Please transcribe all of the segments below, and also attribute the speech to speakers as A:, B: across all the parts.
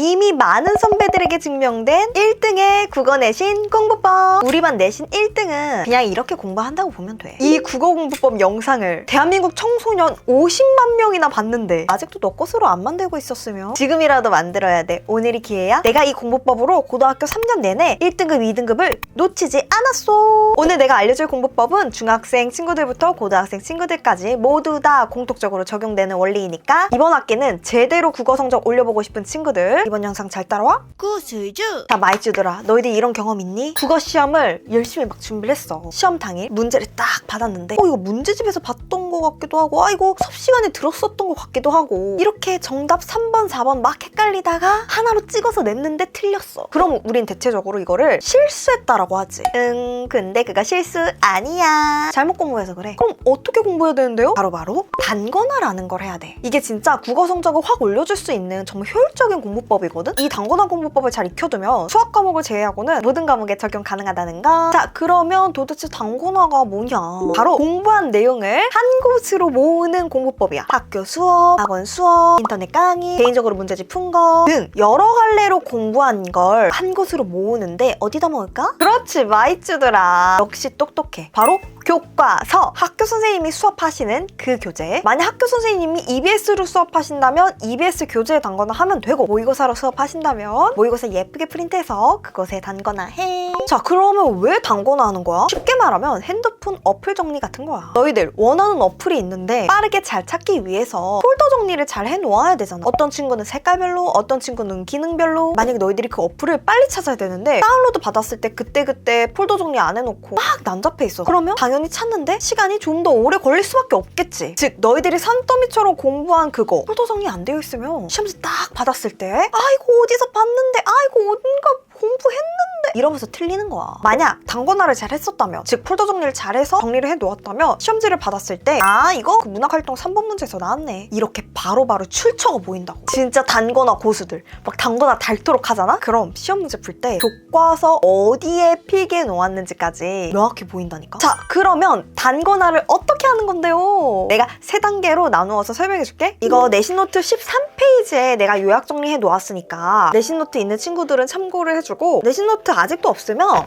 A: 이미 많은 선배들에게 증명된 1등의 국어 내신 공부법. 우리 반 내신 1등은 그냥 이렇게 공부한다고 보면 돼. 이 국어 공부법 영상을 대한민국 청소년 50만 명이나 봤는데 아직도 너 것으로 안 만들고 있었으면 지금이라도 만들어야 돼. 오늘이 기회야. 내가 이 공부법으로 고등학교 3년 내내 1등급, 2등급을 놓치지 않았어. 오늘 내가 알려줄 공부법은 중학생 친구들부터 고등학생 친구들까지 모두 다 공통적으로 적용되는 원리이니까 이번 학기는 제대로 국어 성적 올려보고 싶은 친구들. 이번 영상 잘 따라와.
B: 구슬주.
A: 다 마이쭈들아 너희들 이런 경험 있니? 국어 시험을 열심히 막 준비를 했어. 시험 당일 문제를 딱 받았는데 어 이거 문제집에서 봤던 것 같기도 하고 아 이거 수업 시간에 들었었던 것 같기도 하고. 이렇게 정답 3번 4번 막 헷갈리다가 하나로 찍어서 냈는데 틀렸어. 그럼 우린 대체적으로 이거를 실수했다라고 하지. 응 근데 그거 실수 아니야 잘못 공부해서 그래 그럼 어떻게 공부해야 되는데요? 바로바로 단거나라는 걸 해야 돼 이게 진짜 국어 성적을 확 올려줄 수 있는 정말 효율적인 공부법이거든 이 단거나 공부법을 잘 익혀두면 수학 과목을 제외하고는 모든 과목에 적용 가능하다는 거. 자, 그러면 도대체 단거나가 뭐냐? 바로 공부한 내용을 한 곳으로 모으는 공부법이야. 학교 수업, 학원 수업, 인터넷 강의, 개인적으로 문제집 푼 거 등 여러 갈래로 공부한 걸 한 곳으로 모으는데 어디다 모을까? 그렇지, 마이쭈들아. 역시 똑똑해. 바로 교과서. 학교 선생님이 수업하시는 그 교재. 만약 학교 선생님이 EBS로 수업하신다면 EBS 교재에 단거나 하면 되고 모의고사로 수업하신다면 모의고사 예쁘게 프린트해서 그것에 단거나 해. 자, 그러면 왜 단거나 하는 거야? 쉽게 말하면 핸드폰 어플 정리 같은 거야. 너희들 원하는 어플이 있는데 빠르게 잘 찾기 위해서 폴더 정리를 잘 해놓아야 되잖아. 어떤 친구는 색깔별로, 어떤 친구는 기능별로. 만약에 너희들이 그 어플을 빨리 찾아야 되는데 다운로드 받았을 때 그때그때 폴더 정리 안 해놓고 막 난잡해 있어. 그러면 당연히 찾는데 시간이 좀 더 오래 걸릴 수밖에 없겠지. 즉 너희들이 산더미처럼 공부한 그거 폴더 정리 안 되어 있으면 시험지 딱 받았을 때 아이고 어디서 봤는데 아이고 어딘가 공부했는데 이러면서 틀리는 거야. 만약 단권화를 잘 했었다면 즉 폴더 정리를 잘해서 정리를 해 놓았다면 시험지를 받았을 때 아 이거 그 문학활동 3번 문제에서 나왔네. 이렇게 바로바로 출처가 보인다고. 진짜 단권화 고수들. 막 단권화 닳도록 하잖아? 그럼 시험 문제 풀 때 교과서 어디에 필기해 놓았는지까지 명확히 보인다니까? 자 그러면 단권화를 어떻게 하는 건데요? 내가 세 단계로 나누어서 설명해 줄게. 이거 내신노트 13 페이지에 내가 요약 정리해 놓았으니까 내신노트 있는 친구들은 참고를 해주고 내신노트 아직도 없으면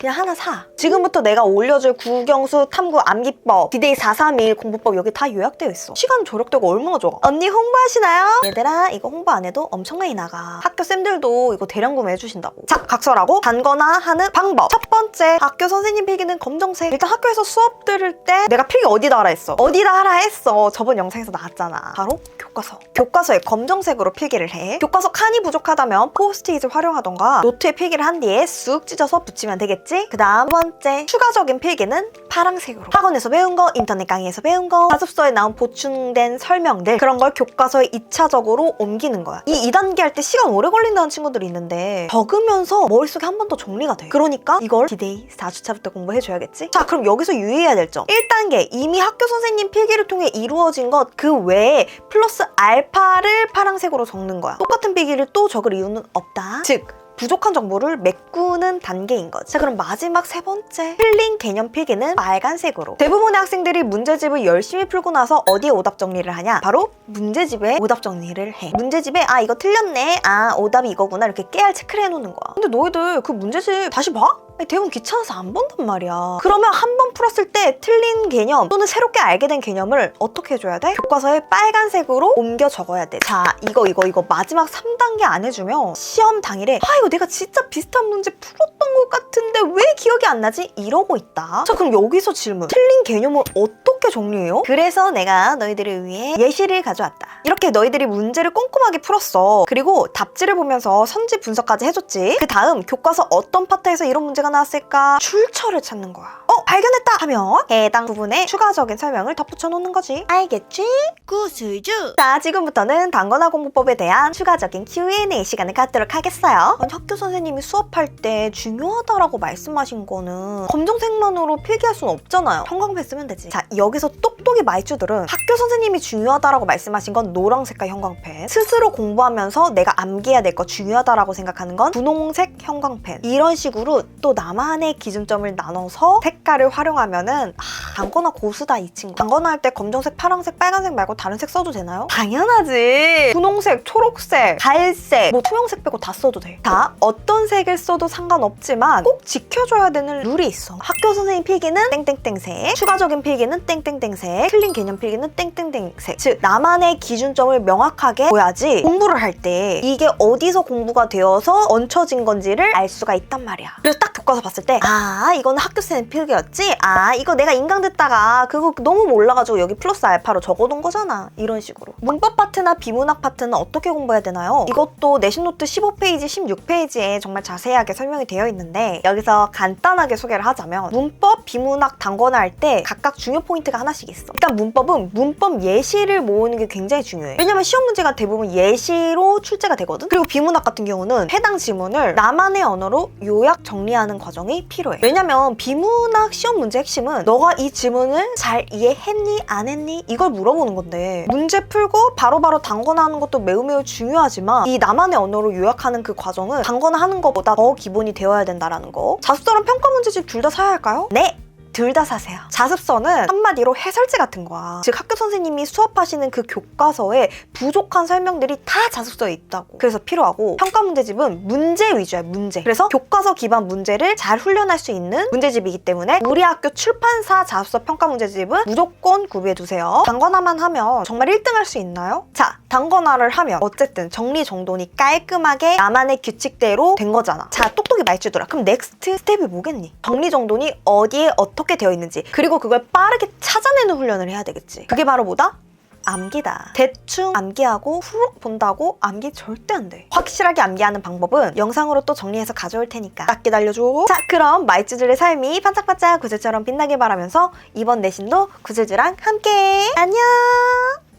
A: 그냥 하나 사. 지금부터 내가 올려줄 구경수 탐구 암기법, 디데이 431 공부법 여기 다 요약되어 있어. 시간 절약되고 얼마나 좋아. 언니 홍보하시나요? 얘들아 이거 홍보 안 해도 엄청나게 나가. 학교 쌤들도 이거 대량 구매해 주신다고. 자 각설하고 단거나 하는 방법. 첫 번째 학교 선생님 필기는 검정색. 일단 학교에서 수업 들을 때 내가 필기 어디다 하라 했어. 어디다 하라 했어. 저번 영상에서 나왔잖아. 바로 교과서. 교과서에 검정색으로 필기를 해. 교과서 칸이 부족하다면 포스트잇을 활용하던가 노트에 필기를 한 뒤에 쑥 찢어서 붙이면 되겠 지. 그 다음 두 번째 추가적인 필기는 파랑색으로. 학원에서 배운 거 인터넷 강의에서 배운 거 자습서에 나온 보충된 설명들 그런 걸 교과서에 2차적으로 옮기는 거야. 이 2단계 할 때 시간 오래 걸린다는 친구들이 있는데 적으면서 머릿속에 한 번 더 정리가 돼. 그러니까 이걸 디데이 4주차부터 공부해줘야겠지? 자 그럼 여기서 유의해야 될 점. 1단계 이미 학교 선생님 필기를 통해 이루어진 것 그 외에 플러스 알파를 파랑색으로 적는 거야. 똑같은 필기를 또 적을 이유는 없다. 즉 부족한 정보를 메꾸는 단계인 거지. 자, 그럼 마지막 세 번째. 틀린 개념 필기는 빨간색으로. 대부분의 학생들이 문제집을 열심히 풀고 나서 어디에 오답 정리를 하냐? 바로 문제집에 오답 정리를 해. 문제집에 아, 이거 틀렸네. 아, 오답이 이거구나. 이렇게 깨알 체크를 해놓는 거야. 근데 너희들 그 문제집 다시 봐? 대부분 귀찮아서 안 본단 말이야. 그러면 한 번 풀었을 때 틀린 개념 또는 새롭게 알게 된 개념을 어떻게 해줘야 돼? 교과서에 빨간색으로 옮겨 적어야 돼. 자, 이거 이거 이거 마지막 3단계 안 해주면 시험 당일에 아 이거 내가 진짜 비슷한 문제 풀었던 것 같은데 왜 기억이 안 나지? 이러고 있다. 자, 그럼 여기서 질문. 틀린 개념을 어떻게 정리해요? 그래서 내가 너희들을 위해 예시를 가져왔다. 이렇게 너희들이 문제를 꼼꼼하게 풀었어. 그리고 답지를 보면서 선지 분석까지 해줬지. 그 다음 교과서 어떤 파트에서 이런 문제가 나왔을까? 출처를 찾는 거야. 어, 발견했다! 하면 해당 부분에 추가적인 설명을 덧붙여 놓는 거지. 알겠지?
B: 구슬주
A: 자, 지금부터는 단권화 공부법에 대한 추가적인 Q&A 시간을 갖도록 하겠어요. 학교 선생님이 수업할 때 중요하다라고 말씀하신 거는 검정색만으로 필기할 수는 없잖아요. 형광펜 쓰면 되지. 자, 여기서 똑똑이 말주들은 학교 선생님이 중요하다라고 말씀하신 건 노랑 색깔 형광펜. 스스로 공부하면서 내가 암기해야 될 거 중요하다라고 생각하는 건 분홍색 형광펜. 이런 식으로 또 이것도 나만의 기준점을 나눠서 색깔을 활용하면은 아, 단거나 고수다 이 친구. 단거나 할 때 검정색, 파란색, 빨간색 말고 다른 색 써도 되나요? 당연하지. 분홍색, 초록색, 갈색, 뭐 투명색 빼고 다 써도 돼. 자, 어떤 색을 써도 상관없지만 꼭 지켜줘야 되는 룰이 있어. 학교 선생님 필기는 땡땡땡색, 추가적인 필기는 땡땡땡색, 틀린 개념 필기는 땡땡땡색. 즉 나만의 기준점을 명확하게 둬야지 공부를 할 때 이게 어디서 공부가 되어서 얹혀진 건지를 알 수가 있단 말이야. 그래서 딱 교과서 봤을 때 아 이거는 학교 선생님 필기였지? 아 이거 내가 인강 듣다가 그거 너무 몰라가지고 여기 플러스 알파로 적어둔 거잖아. 이런 식으로. 문법 파트나 비문학 파트는 어떻게 공부해야 되나요? 이것도 내신노트 15페이지, 16페이지에 정말 자세하게 설명이 되어 있는데 여기서 간단하게 소개를 하자면 문법, 비문학, 단권화 할 때 각각 중요 포인트가 하나씩 있어. 일단 문법은 문법 예시를 모으는 게 굉장히 중요해. 왜냐면 시험 문제가 대부분 예시로 출제가 되거든. 그리고 비문학 같은 경우는 해당 지문을 나만의 언어로 요약 정리하는 과정이 필요해. 왜냐면 비문학 시험 문제 핵심은 너가 이 지문을 잘 이해했니 안 했니 이걸 물어보는 건데 문제 풀고 바로바로 단권화하는 것도 매우 매우 중요하지만 이 나만의 언어로 요약하는 그 과정은 단권화하는 것보다 더 기본이 되어야 된다라는 거. 자습서랑 평가 문제집 둘 다 사야 할까요? 네. 둘 다 사세요. 자습서는 한마디로 해설지 같은 거야. 즉 학교 선생님이 수업하시는 그 교과서에 부족한 설명들이 다 자습서에 있다고. 그래서 필요하고 평가 문제집은 문제 위주야, 문제. 그래서 교과서 기반 문제를 잘 훈련할 수 있는 문제집이기 때문에 우리 학교 출판사 자습서 평가 문제집은 무조건 구비해 두세요. 단권화만 하면 정말 1등 할 수 있나요? 자, 단권화를 하면 어쨌든 정리정돈이 깔끔하게 나만의 규칙대로 된 거잖아. 자, 똑똑히 말주더라. 그럼 넥스트 스텝이 뭐겠니? 정리정돈이 어디에 어떻게 되어 있는지 그리고 그걸 빠르게 찾아내는 훈련을 해야 되겠지. 그게 바로 뭐다? 암기다. 대충 암기하고 후룩 본다고 암기 절대 안 돼. 확실하게 암기하는 방법은 영상으로 또 정리해서 가져올 테니까 딱 기다려줘. 자, 그럼 말주들의 삶이 반짝반짝 구슬처럼 빛나길 바라면서 이번 내신도 구슬주랑 함께 안녕!